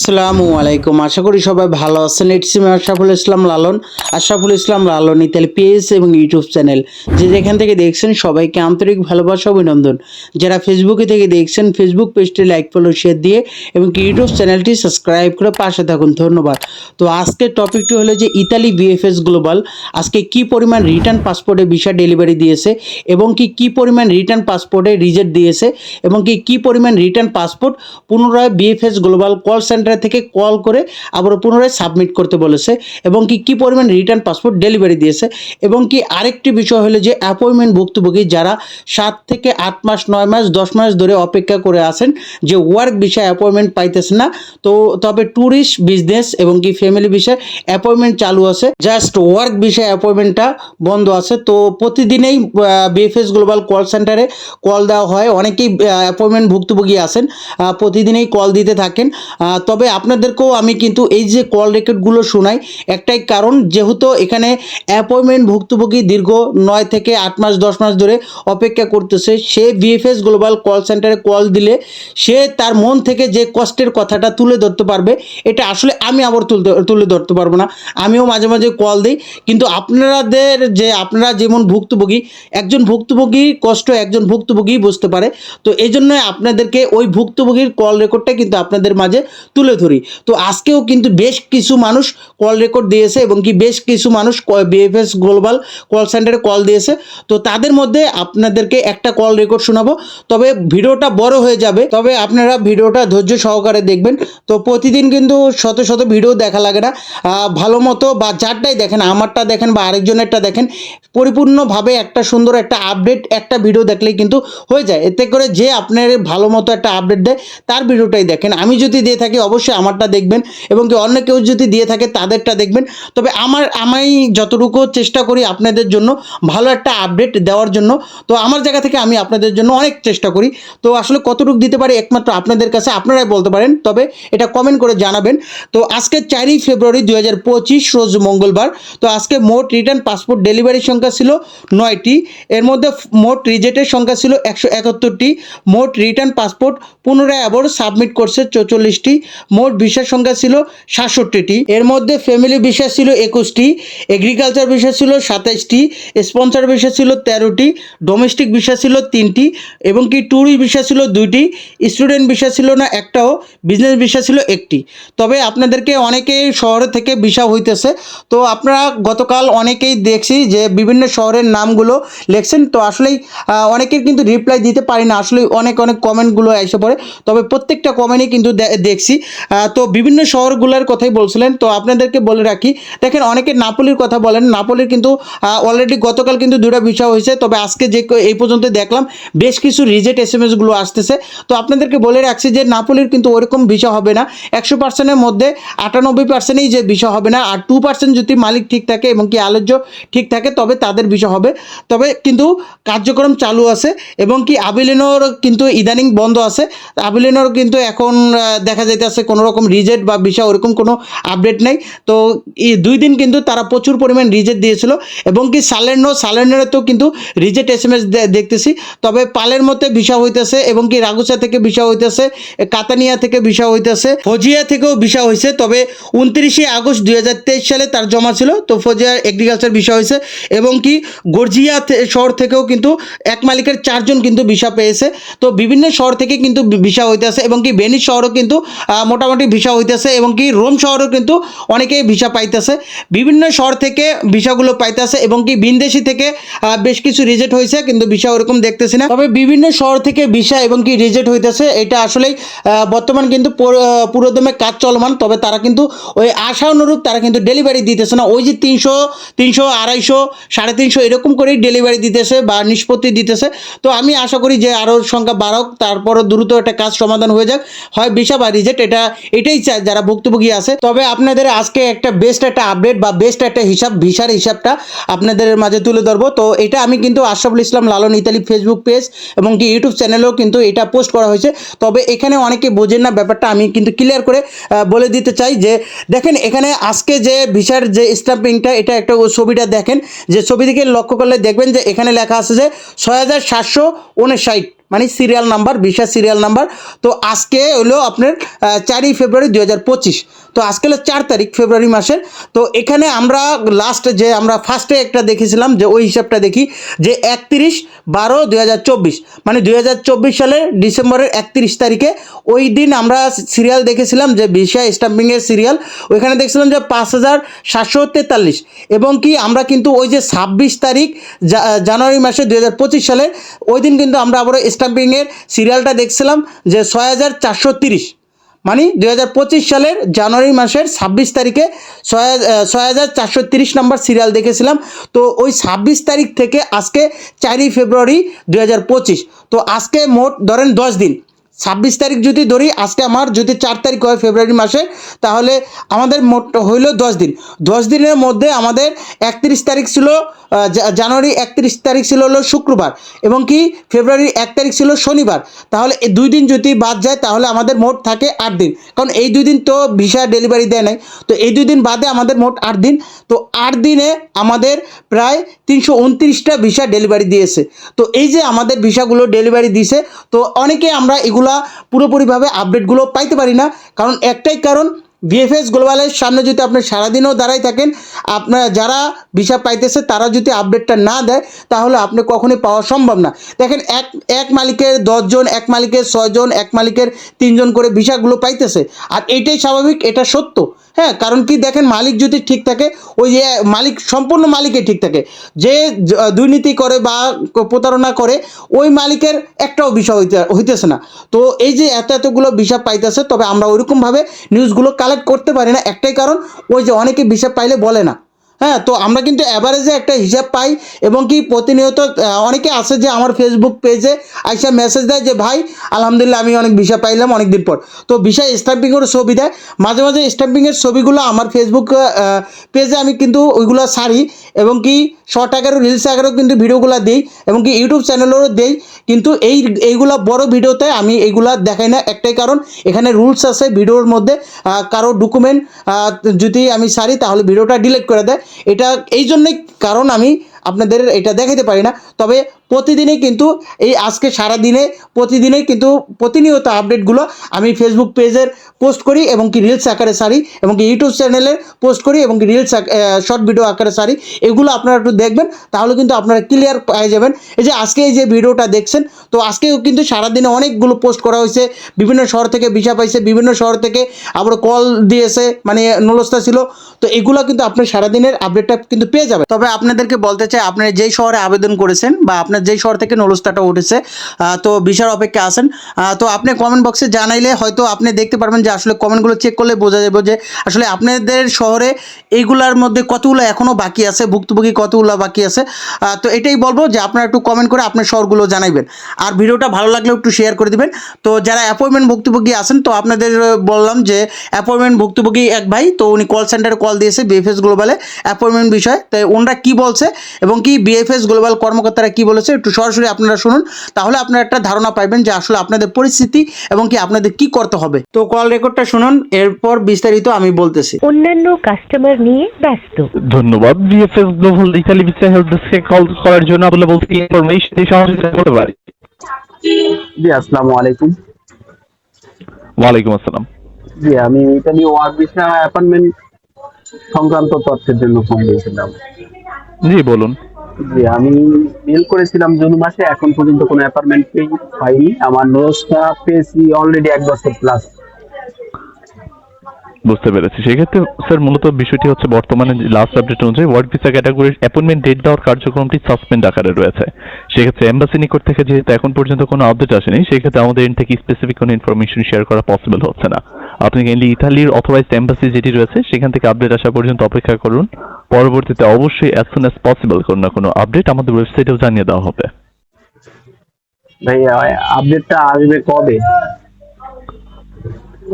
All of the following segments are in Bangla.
আসসালামু আলাইকুম। আশা করি সবাই ভালো আছেন। It's me Ashraful Islam Lalon. Ashraful Islam Lalon Italy page এবং ইউটিউব চ্যানেল যে যেখান থেকে দেখছেন সবাইকে আন্তরিক ভালোবাসা অভিনন্দন। যারা ফেসবুকে থেকে দেখছেন ফেসবুক পেজটি লাইক ফলো শেয়ার দিয়ে এবং ইউটিউব চ্যানেলটি সাবস্ক্রাইব করে পাশে থাকুন। ধন্যবাদ। তো আজকের টপিকটি হলো যে ইতালি বিএফএস গ্লোবাল আজকে কি পরিমাণ রিটার্ন পাসপোর্টে ভিসা ডেলিভারি দিয়েছে এবং কি কি পরিমাণ রিটার্ন পাসপোর্টে রিজেক্ট দিয়েছে এবং কি কি পরিমাণ রিটার্ন পাসপোর্ট পুনরায় বিএফএস গ্লোবাল কল সেন্টার থেকে কল করে আবার পুনরায় সাবমিট করতে বলেছে এবং কি কি পরিমাণ রিটার্ন পাসপোর্ট ডেলিভারি দিয়েছে এবং কি আরেকটি বিষয় হলো যে অ্যাপয়েন্টমেন্ট ভুক্তভোগী যারা সাত থেকে আট মাস নয় মাস দশ মাস ধরে অপেক্ষা করে আছেন যে ওয়ার্ক বিষয়ে অ্যাপয়েন্টমেন্ট পাইতেছে না তো তবে ট্যুরিস্ট বিজনেস এবং কি ফ্যামিলি বিষয়ে অ্যাপয়েন্টমেন্ট চালু আছে। জাস্ট ওয়ার্ক বিষয়ে অ্যাপয়েন্টমেন্টটা বন্ধ আছে। তো প্রতিদিনেই বিএফএস গ্লোবাল কল সেন্টারে কল দেওয়া হয়। অনেকেই অ্যাপয়েন্টমেন্ট ভুক্তভোগী আসেন প্রতিদিনেই কল দিতে থাকেন। আহ, তবে আপনাদেরকেও আমি কিন্তু এই যে কল রেকর্ডগুলো শোনাই, একটাই কারণ যেহেতু এখানে অ্যাপয়েন্টমেন্ট ভুক্তভোগী দীর্ঘ নয় থেকে আট মাস, দশ মাস ধরে অপেক্ষা করতেছে, সে বিএফএস গ্লোবাল কল সেন্টারে কল দিলে সে তার মন থেকে যে কষ্টের কথাটা তুলে ধরতে পারবে, এটা আসলে আমি আবার তুলতে, তুলে ধরতে পারব না। আমিও মাঝে মাঝে কল দিই, কিন্তু আপনাদের যে, আপনারা যেমন ভুক্তভোগী, একজন ভুক্তভোগী কষ্ট একজন ভুক্তভোগী বুঝতে পারে। তো এই জন্য আপনাদেরকে ওই ভুক্তভোগীর কল রেকর্ডটা কিন্তু আপনাদের মাঝে তুলে ধরি। তো আজকেও কিন্তু বেশ কিছু মানুষ কল রেকর্ড দিয়েছে এবং কি বেশ কিছু মানুষ বিএফএস গ্লোবাল কল সেন্টারে কল দিয়েছে। তো তাদের মধ্যে আপনাদেরকে একটা কল রেকর্ড শোনাবো। তবে ভিডিওটা বড় হয়ে যাবে। তবে আপনারা ভিডিওটা ধৈর্য সহকারে দেখবেন। তো প্রতিদিন কিন্তু শত শত ভিডিও দেখা লাগে না। ভালো মতো বা যারটাই দেখেন, আমারটা দেখেন বা আরেকজনেরটা দেখেন, পরিপূর্ণভাবে একটা সুন্দর একটা আপডেট একটা ভিডিও দেখলেই কিন্তু হয়ে যায়। এতে করে যে আপনার ভালো মতো একটা আপডেট দেয়, তার ভিডিওটাই দেখেন। আমি যদি দিয়ে থাকি, অবশ্যই আমারটা দেখবেন এবং কি অন্য কেউ যদি দিয়ে থাকে তাদেরটা দেখবেন। তবে আমার, আমি যতটুকু চেষ্টা করি আপনাদের জন্য ভালো একটা আপডেট দেওয়ার জন্য। তো আমার জায়গা থেকে আমি আপনাদের জন্য অনেক চেষ্টা করি। তো আসলে কতটুকু দিতে পারি একমাত্র আপনাদের কাছে আপনারাই বলতে পারেন। তবে এটা কমেন্ট করে জানাবেন। তো আজকে চারই ফেব্রুয়ারি দুই হাজার পঁচিশ, রোজ মঙ্গলবার। তো আজকে মোট রিটার্ন পাসপোর্ট ডেলিভারির সংখ্যা ছিল নয়টি। এর মধ্যে মোট রিজেক্টের সংখ্যা ছিল একশো একাত্তরটি। মোট রিটার্ন পাসপোর্ট পুনরায় আবার সাবমিট করছে চৌচল্লিশটি। মোট ভিসার সংখ্যা ছিল সাতষট্টিটি। এর মধ্যে ফ্যামিলি ভিসা ছিল একুশটি এগ্রিকালচার ভিসা ছিল সাতাইশটি স্পন্সর ভিসা ছিল তেরোটি ডোমেস্টিক ভিসা ছিল তিনটি এবং কি ট্যুরিস্ট ভিসা ছিল দুইটি স্টুডেন্ট ভিসা ছিল না একটাও বিজনেস ভিসা ছিল একটি। তবে আপনাদেরকে অনেকেই শহর থেকে ভিসা হইতেছে। তো আপনারা গতকাল অনেকেই দেখছি যে বিভিন্ন শহরের নামগুলো লেখছেন। তো আসলেই অনেকের কিন্তু রিপ্লাই দিতে পারি না। আসলে অনেক অনেক কমেন্টগুলো এসে পড়ে। তবে প্রত্যেকটা কমেন্টই কিন্তু দেখছি। তো বিভিন্ন শহরগুলোর কথাই বলছিলেন। তো আপনাদেরকে বলে রাখি, দেখেন অনেকে নাপোলির কথা বলেন, নাপোলির কিন্তু অলরেডি গতকাল কিন্তু দুটা বিষয় হয়েছে, তবে আজকে যে এই পর্যন্ত দেখলাম, বেশ কিছু রিজেক্ট এস এম এসগুলো আসতেছে। তো আপনাদেরকে বলে রাখছি যে নাপোলির কিন্তু ওরকম বিষয় হবে না। একশো পার্সেন্টের মধ্যে আটানব্বই পার্সেন্টই যে বিষয় হবে না, আর টু পার্সেন্ট যদি মালিক ঠিক থাকে এবং কি আলোচ্য ঠিক থাকে, তবে তাদের বিষয় হবে। তবে কিন্তু কার্যক্রম চালু আছে এবং কি আবিলেনোর কিন্তু ইদানিং বন্ধ আছে। আবিলেনোর কিন্তু এখন দেখা যাইতেছে কোনো রকম রিজেক্ট বা বিষয় ওরকম কোনো আপডেট নেই। তো এই দুই দিন কিন্তু তারা প্রচুর পরিমাণ রিজেক্ট দিয়েছিল এবং কি সালের্নো সালের্নোতেও কিন্তু রিজেক্ট এস এম এস দেখতেছি। তবে পালের মধ্যে ভিসা হইতেছে এবং কি রাগুসা থেকে ভিসা হইতেছে, কাতানিয়া থেকে ভিসা হইতেছে, ফজিয়া থেকেও ভিসা হয়েছে তবে উনত্রিশে আগস্ট দুই হাজার তেইশ সালে তার জমা ছিল, তো ফজিয়া এগ্রিকালচার ভিসা হয়েছে এবং কি গর্জিয়া শহর থেকেও কিন্তু এক মালিকের চারজন কিন্তু ভিসা পেয়েছে। তো বিভিন্ন শহর থেকে কিন্তু ভিসা হইতেছে এবং কি ভেনিস শহরও কিন্তু মোটামুটি ভিসা হইতেছে এবং কি রোম শহরও কিন্তু অনেকেই ভিসা পাইতেছে। বিভিন্ন শহর থেকে ভিসাগুলো পাইতেছে এবং কি বিনদেশি থেকে বেশ কিছু রিজেক্ট হয়েছে কিন্তু ভিসা ওরকম দেখতেছি না। তবে বিভিন্ন শহর থেকে ভিসা এবং কি রিজেক্ট হইতেছে, এটা আসলেই বর্তমান কিন্তু পুরো- পুরোদমে কাজ চলমান, তবে তারা কিন্তু ওই আশা অনুরূপ তারা কিন্তু ডেলিভারি দিতেছে না। ওই যে তিনশো তিনশো, আড়াইশো, সাড়ে তিনশো এরকম করেই ডেলিভারি দিতেছে বা নিষ্পত্তি দিতেছে। তো আমি আশা করি যে আরও সংখ্যা বাড়ক, তারপরও দ্রুত একটা কাজ সমাধান হয়ে যাক। হয় ভিসা বা রিজেক্ট, এটা এটাই চায় যারা ভুক্তভোগী আছে। তবে আপনাদের আজকে একটা বেস্ট একটা আপডেট বা বেস্ট একটা হিসাব, ভিসার হিসাবটা আপনাদের মাঝে তুলে ধরবো। তো এটা আমি কিন্তু Ashraful Islam Lalon Italy Facebook page এবং কি ইউটিউব চ্যানেলেও কিন্তু এটা পোস্ট করা হয়েছে। তবে এখানে অনেকে বোঝেন না ব্যাপারটা, আমি কিন্তু ক্লিয়ার করে বলে দিতে চাই যে, দেখেন এখানে আজকে যে ভিসার যে স্ট্যাম্পিংটা এটা একটা ছবিটা দেখেন। যে ছবি থেকে লক্ষ্য করলে দেখবেন যে এখানে লেখা আছে যে, ছয় হাজার সাতশো উনষাট মানে serial number visa serial number তো আজকে হলো আপনার চারই ফেব্রুয়ারি দু হাজার পঁচিশ। তো আজকে হলো চার তারিখ, ফেব্রুয়ারি মাসের। তো এখানে আমরা লাস্ট যে আমরা ফার্স্টে একটা দেখেছিলাম, যে ওই হিসাবটা দেখি, যে একত্রিশ বারো দুই মানে দুই হাজার চব্বিশ সালের ডিসেম্বরের একত্রিশ তারিখে ওই দিন আমরা সিরিয়াল দেখেছিলাম, যে ভিসা স্টাম্পিংয়ের সিরিয়াল ওইখানে দেখছিলাম যে পাঁচ হাজার সাতশো তেতাল্লিশ। এবং কি আমরা কিন্তু ওই যে ছাব্বিশ তারিখ জানুয়ারি মাসে দুই হাজার পঁচিশ সালে, ওই দিন কিন্তু আমরা আবার স্টাম্পিংয়ের সিরিয়ালটা দেখছিলাম, যে ছয় হাজার চারশো তিরিশ। মানে দুই হাজার পঁচিশ সালের জানুয়ারি মাসের ছাব্বিশ তারিখে ছয় হাজার- চারশো তিরিশ নম্বর সিরিয়াল দেখেছিলাম। তো ওই ছাব্বিশ তারিখ থেকে আজকে চারই ফেব্রুয়ারি দুই হাজার পঁচিশ। তো আজকে মোট ধরেন দশ দিন। ছাব্বিশ তারিখ যদি ধরি, আজকে আমার যদি চার তারিখ হয় ফেব্রুয়ারি মাসে, তাহলে আমাদের মোট হইল দশ দিন। দশ দিনের মধ্যে আমাদের একত্রিশ তারিখ ছিল জানুয়ারি একত্রিশ তারিখ ছিল হলো শুক্রবার এবং কি ফেব্রুয়ারি এক তারিখ ছিল শনিবার। তাহলে দুই দিন যদি বাদ যায়, তাহলে আমাদের মোট থাকে আট দিন। কারণ এই দুই দিন তো ভিসা ডেলিভারি দেয় নাই। তো এই দুই দিন বাদে আমাদের মোট আট দিন। তো আট দিনে আমাদের প্রায় তিনশো উনত্রিশটা ভিসা ডেলিভারি দিয়েছে। তো এই যে আমাদের ভিসাগুলো ডেলিভারি দিছে তো অনেকে আমরা এগুলা পুরোপুরিভাবে আপডেটগুলো পাইতে পারি না। কারণ একটাই কারণ বিএফএস গ্লোবালের সামনে যদি আপনি সারাদিনও দাঁড়াই থাকেন, আপনার যারা ভিসা পাইতেছে তারা যদি আপডেটটা না দেয়, তাহলে আপনি কখনোই পাওয়া সম্ভব না। দেখেন, এক এক মালিকের দশজন, এক মালিকের ছয়জন, এক মালিকের তিনজন করে ভিসাগুলো পাইতেছে। আর এইটাই স্বাভাবিক, এটা সত্য। হ্যাঁ কারণ কি দেখেন, মালিক যদি ঠিক থাকে, ওই যে মালিক, সম্পূর্ণ মালিকই ঠিক থাকে। যে দুর্নীতি করে বা প্রতারণা করে, ওই মালিকের একটাও বিষয় হইতে, হইতেছে না। তো এই যে এত, এতগুলো ভিসা পাইতেছে, তবে আমরা ওইরকমভাবে নিউজগুলো কালেক্ট করতে পারি না, একটাই কারণ, ওই যে অনেকে হিসাব পাইলে বলে না। হ্যাঁ তো আমরা কিন্তু অ্যাভারেজে একটা হিসাব পাই এবং কি প্রতিনিয়ত অনেকে আসে যে আমার ফেসবুক পেজে আইসা মেসেজ দেয় যে, ভাই, আলহামদুলিল্লাহ, আমি অনেক ভিসা পাইলাম অনেক দিন পর। তো ভিসা স্ট্যাম্পিংয়ের ছবি দেয়। মাঝে মাঝে স্ট্যাম্পিংয়ের ছবিগুলো আমার ফেসবুক পেজে আমি কিন্তু ওইগুলো সারি। এবং কি শর্ট আকারেও রিলস আকারেও কিন্তু ভিডিওগুলো দিই এবং কি ইউটিউব চ্যানেলেরও দেই। কিন্তু এই, এইগুলা বড় ভিডিওতে আমি এইগুলা দেখাই না। একটাই কারণ, এখানে রুলস আছে ভিডিওর মধ্যে। কারও ডকুমেন্ট যদি আমি সারি তাহলে ভিডিওটা ডিলিট করে দেয়। এটা, এই জন্যই কারণ আমি আপনাদের এটা দেখাতে পারি না। তবে প্রতিদিনই কিন্তু এই আজকে সারা দিনে প্রতিদিনই কিন্তু প্রতিনিয়ত আপডেটগুলো আমি ফেসবুক পেজের পোস্ট করি এবং কি রিলস আকারে সারি এবং কি ইউটিউব চ্যানেলে পোস্ট করি এবং কি রিলস শর্ট ভিডিও আকারে সারি। এগুলো আপনারা একটু দেখবেন, তাহলে কিন্তু আপনারা ক্লিয়ার পেয়ে যাবেন। এই যে আজকে এই যে ভিডিওটা দেখছেন, তো আজকেও কিন্তু সারাদিনে অনেকগুলো পোস্ট করা হয়েছে। বিভিন্ন শহর থেকে ভিসা পাইছে, বিভিন্ন শহর থেকে আবার কল দিয়েছে মানে নলস্তা ছিল। তো এগুলো কিন্তু আপনি সারাদিনের আপডেটটা কিন্তু পেয়ে যাবেন। তবে আপনাদেরকে বলতে চাই আপনারা যেই শহরে আবেদন করেছেন বা আপনার যেই শহর থেকে নলস্তাটা উঠেছে তো ভিসার অপেক্ষা আহ, তো আপনি কমেন্ট বক্সে জানাইলে হয়তো আপনি দেখতে পারবেন যে আসলে কমেন্টগুলো চেক করলে বোঝা যাবে যে আসলে আপনাদের শহরে এইগুলার মধ্যে কতগুলো এখনও বাকি আছে ভুক্তভোগী কতগুলো বাকি আছে তো এটাই বলব যে আপনারা একটু কমেন্ট করে আপনার শহরগুলো জানাইবেন। আর ভিডিওটা ভালো লাগলে একটু শেয়ার করে দিবেন। তো যারা অ্যাপয়েন্টমেন্ট ভুক্তভোগী আছেন তো আপনাদের বললাম যে অ্যাপয়েন্টমেন্ট ভুক্তভোগী এক ভাই তো উনি কল সেন্টারে কল দিয়েছে বিএফএস গ্লোবালে অ্যাপয়েন্টমেন্ট বিষয়ে। তো ওনারা কি বলছে এবং কি বিএফএস গ্লোবাল কর্মকর্তারা কি বলেছে একটু সরাসরি আপনারা শুনুন তাহলে আপনারা একটা ধারণা পাইবেন যে আসলে আপনাদের পরিস্থিতি এবং কি আপনাদের কি করতে হবে। তো কল রেকর্ডটা শুনুন এরপর বিস্তারিত আমি বলতেছি। অন্যান্য কাস্টমার নিয়ে ব্যস্ত। ধন্যবাদ। VFS global Italy visa help ডেস্কে কল করার জন্য বলে বলতে ইনফরমেশন দিয়ে সহযোগিতা করতে পারি? জি আসসালামু আলাইকুম। ওয়ালাইকুম আসসালাম। জি আমি ইতালি ওয়ার্ক ভিসা অ্যাপয়েন্টমেন্ট সংক্রান্ত তথ্যের জন্য ফোন দিয়েছিলাম। জি বলুন। জি আমি মেল করেছিলাম জুন মাসে এখন পর্যন্ত কোনো অ্যাপয়েন্টমেন্ট পাইনি আমার নোটসটা পেয়েছি অলরেডি এক বছর প্লাস বুঝতে পেরেছি। সেক্ষেত্রে স্যার মূলত বিষয়টি হচ্ছে বর্তমানে লাস্ট আপডেট অনুযায়ী ওয়ার্ক ভিসা ক্যাটাগরির অ্যাপয়েন্টমেন্ট ডেট দেওয়ার কার্যক্রমটি সাসপেন্ড আকারে রয়েছে। সেক্ষেত্রে এম্বাসি নিকট থেকে যেহেতু এখন পর্যন্ত কোনো আপডেট আসেনি সেক্ষেত্রে আমাদের এন্ড থেকে স্পেসিফিক কোনো ইনফরমেশন শেয়ার করা পসিবল হচ্ছে না। আপনি কাইন্ডলি ইতালির অথরাইজড এম্বাসি যেটি রয়েছে সেখান থেকে আপডেট আসা পর্যন্ত অপেক্ষা করুন। পরবর্তীতে অবশ্যই অ্যাজ সুন অ্যাজ পসিবল কোনো না কোনো আপডেট আমাদের ওয়েবসাইটেও জানিয়ে দেওয়া হবে। ভাই আপডেটটা আসবে কবে?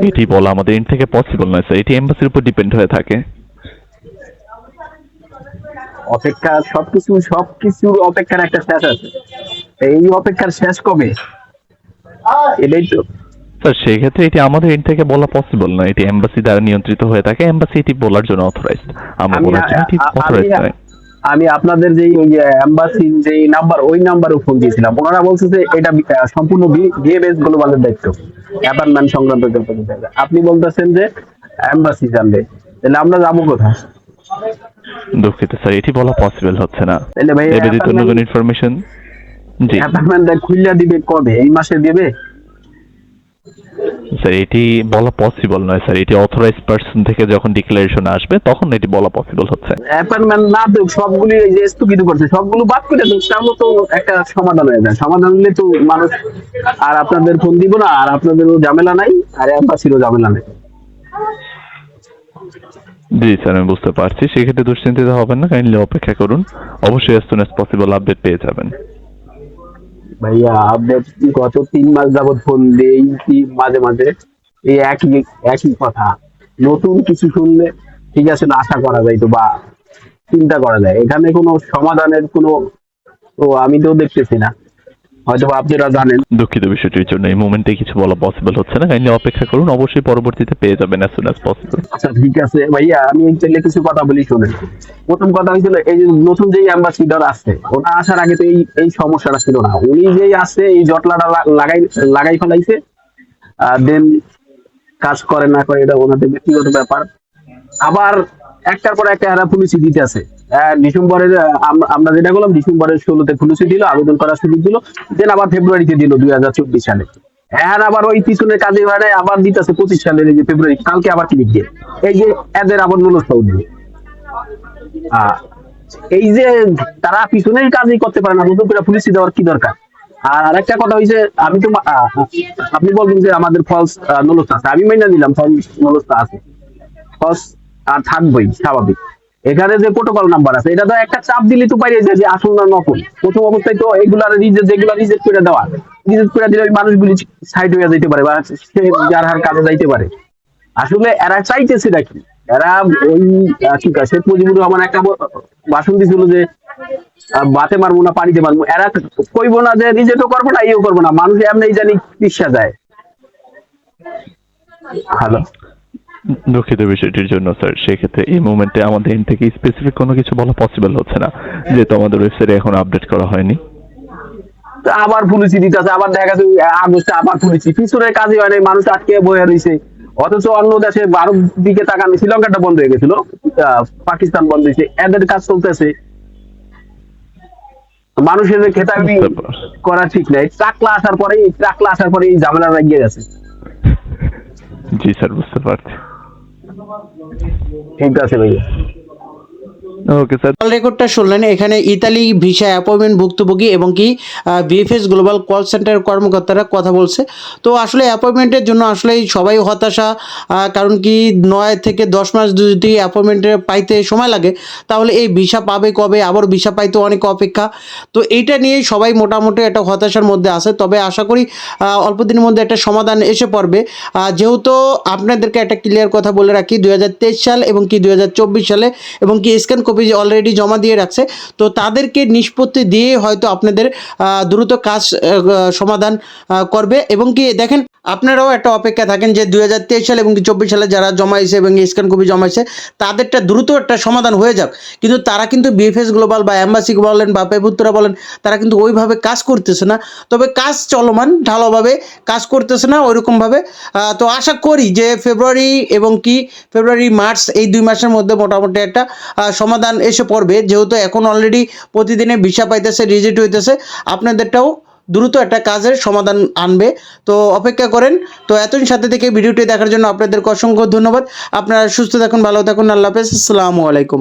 এটি বলা আমাদের এন্ড থেকে পসিবল নয় স্যার এটি এম্বাসির উপর ডিপেন্ড হয়ে থাকে। অপেক্ষা সবকিছু সবকিছুর অপেক্ষার একটা শেষ আছে। এই অপেক্ষার শেষ কবে? এটাই তো স্যার সেই ক্ষেত্রে এটি আমাদের এন্ড থেকে বলা পসিবল নয় এটি এম্বাসি দ্বারা নিয়ন্ত্রিত হয়ে থাকে। এম্বাসি এটি বলার জন্য অথরাইজড আমরা বলার জন্য এটি অথরাইজড আমি- নয়। আমি আপনাদের যে এম্বাসি যেই নাম্বার ওই নাম্বারে ফোন দিয়েছিলাম। ওনারা বলছে যে এটা সম্পূর্ণ বিএমএস গ্লোবালের দায়িত্ব। অ্যাপার্টমেন্ট সংক্রান্ত আপনি বলতেছেন যে এম্বাসি জানবে। তাহলে আমরা যাব কোথায়? দুঃখিত স্যার এটি বলা পসিবল হচ্ছে না। তাহলে ভাই অন্য কোনো ইনফরমেশন জি। অ্যাপার্টমেন্ট খুললা দিবে কবে? এই মাসে দিবে? স্যার এটি বলা পসিবল নয় স্যার এটি অথরাইজ পার্সন থেকে যখন ডিক্লারেশন আসবে তখন এটি বলা পসিবল হচ্ছে। অ্যাপার্টমেন্ট না দেখ সবগুলি এই যে স্থগিত করছে সবগুলো বাদ করে দেখ তাহলে তো একটা সমাধান হয়ে যায়। সমাধান হলে তো মানুষ আর আপনাদের ফোন দিব না আর আপনাদেরও ঝামেলা নাই আর অ্যাম্বাসিরও ঝামেলা নাই। জি স্যার আমি বুঝতে পারছি। সেক্ষেত্রে দুশ্চিন্তিত হবেন না কাইন্ডলি অপেক্ষা করুন। অবশ্যই as soon as possible update পেয়ে যাবেন। ভাইয়া আপডেট গত তিন মাস যাবৎ ফোন দেই মাঝে মাঝে এই একই একই কথা। নতুন কিছু শুনলে ঠিক আছে না, আশা করা যায় তো বা চিন্তা করা যায়। এখানে কোনো সমাধানের কোনো তো আমি তো দেখতেছি না। হয়তো আপনারা জানেন। দুঃখিত বিষয়টির জন্য এই মুমেন্টে কিছু বলা পসিবল হচ্ছে না। কাইন্ডলি অপেক্ষা করুন অবশ্যই পরবর্তীতে পেয়ে যাবেন অ্যাজ সুন অ্যাজ পসিবল আচ্ছা ঠিক আছে। ভাইয়া আমি কিছু কথা বলি শুনেন। প্রথম কথা হয়েছিল এই যে নতুন যেই অ্যাম্বাসিডার ওটা আসার আগে তো এই এই সমস্যাটা ছিল না। উনি যেই আসছে এই জটলাটা লাগাই লাগাই ফেলাইছে দেন কাজ করে না করে এটা ওনাদের ব্যক্তিগত ব্যাপার। আবার একটার পর একটা এরা পুলিশি দিতে আছে। ডিসেম্বরের আমরা যেটা করলাম ডিসেম্বরের ষোলোতে পুলিশি দিল আবেদন করার সুযোগ দিল দেন আবার ফেব্রুয়ারিতে দিল দুই হাজার চব্বিশ সালে। এখন আবার ওই পিছনের কাজে মানে আবার দিতেছে পঁচিশ সালের যে ফেব্রুয়ারি কালকে আবার ক্লিক দিয়ে। এই যে এদের আবার মূলস্থ দিয়ে আহ, এই যে তারা পিছনের কাজই করতে পারে না নতুন করে পুলিশি দেওয়ার কি দরকার? আর আরেকটা কথা হয়েছে আমি তো আপনি বলবেন যে আমাদের ফলস নলস্তা আছে। আমি মাইনা দিলাম ফলস নলস্তা আছে। ফলস আর থাকবেই স্বাভাবিক। এখানে যে প্রোটোকল নাম্বার আছে এটা তো একটা চাপ দিলে তো পাইরে যায় যে আসল না নকল প্রথম অবস্থায় তো এগুলার রিজেক্ট যেগুলো রিজেক্ট করে দেওয়া। রিজেক্ট করে দিলে মানুষগুলি সাইড হয়ে যেতে পারে বা সে যার হার কাজে যাইতে পারে। আসলে এরা চাইতেছে নাকি? এরা ওই আহ, কি কয় শেখ মুজিবুর রহমান একটা ব- ভাষণ দিছিল যে বাতে মারবো না পানিতে মারবো। এরা কইবো না যে রিজেক্টও করব না ইয়েও করব না। মানুষ এমনি জানি পিসা যায়। হ্যালো। দুঃখিত বিষয়টির জন্য স্যার সেক্ষেত্রে এই মুমেন্টে আমাদের এন থেকে স্পেসিফিক কোনো কিছু বলা পসিবল হচ্ছে না যেহেতু আমাদের ওয়েবসাইটে এখন আপডেট করা হয়নি। আবার পুলিশি দিতে আছে আবার দেখা গেছে আগস্টে আবার পুলিশি পিছনের কাজই হয় নাই মানুষ আটকে বয়ে রয়েছে অথচ অন্য দেশে ভারত দিকে তাকান শ্রীলঙ্কাটা বন্ধ হয়ে গেছিল পাকিস্তান বন্ধ হয়েছে এদের কাজ চলতেছে। মানুষের খেতাবি করা ঠিক নাই। ট্রাকলা আসার পরে ট্রাকলা আসার পরে এই ঝামেলা লাগিয়ে গেছে। জি স্যার বুঝতে পারছি। ঠিক আছে ভাইয়া ওকে স্যার কল রেকর্ডটা শুনলেন, এখানে ইতালি ভিসা অ্যাপয়েন্টমেন্ট ভুক্তভোগী এবং কি বিএফএস গ্লোবাল কল সেন্টার কর্মকর্তারা কথা বলছে। তো আসলে অ্যাপয়েন্টমেন্টের জন্য আসলে সবাই হতাশা কারণ কি নয় থেকে দশ মাস যদি অ্যাপয়েন্টমেন্টে পাইতে সময় লাগে, তাহলে এই ভিসা পাবে কবে, আবার ভিসা পাইতে অনেক অপেক্ষা। তো এইটা নিয়ে সবাই মোটামুটি একটা হতাশার মধ্যে আছে। তবে আশা করি অল্প দিনের মধ্যে একটা সমাধান এসে পড়বে। যেহেতু আপনাদেরকে একটা ক্লিয়ার কথা বলে রাখি, দুই হাজার তেইশ সাল এবং কি দু হাজার চব্বিশ সালে এবং কি স্ক্যান কপি অলরেডি জমা দিয়ে রাখছে। তো তাদেরকে নিষ্পত্তি দিয়ে হয়তো আপনাদের দ্রুত কাজ সমাধান করবে। এবং কি দেখেন আপনারাও একটা অপেক্ষা থাকেন যে দুই সালে এবং চব্বিশ সালে যারা জমাইছে এবং স্ক্যান কপি জমাইছে তাদেরটা দ্রুত একটা সমাধান হয়ে যাক। কিন্তু তারা কিন্তু বিএফএস গ্লোবাল বা অ্যাম্বাসি বলেন বা পেপুত্রা বলেন তারা কিন্তু ওইভাবে কাজ করতেছে না। তবে কাজ চলমান ঢালোভাবে কাজ করতেছে না ওইরকমভাবে। তো আশা করি যে ফেব্রুয়ারি এবং কি ফেব্রুয়ারি মার্চ এই দুই মাসের মধ্যে মোটামুটি একটা আহ, সমাধান এসে পড়বে, যেহেতু এখন অলরেডি প্রতিদিনে ভিসা পাইতেছে রিজেক্ট হইতেছে, আপনাদেরটাও দ্রুত একটা কাজের সমাধান আনবে। তো অপেক্ষা করেন, তো এতদিন সাথে থেকে ভিডিওটি দেখার জন্য আপনাদেরকে অসংখ্য ধন্যবাদ। আপনারা সুস্থ থাকুন, ভালো থাকুন, আল্লাহ হাফেজ, আসসালামু আলাইকুম।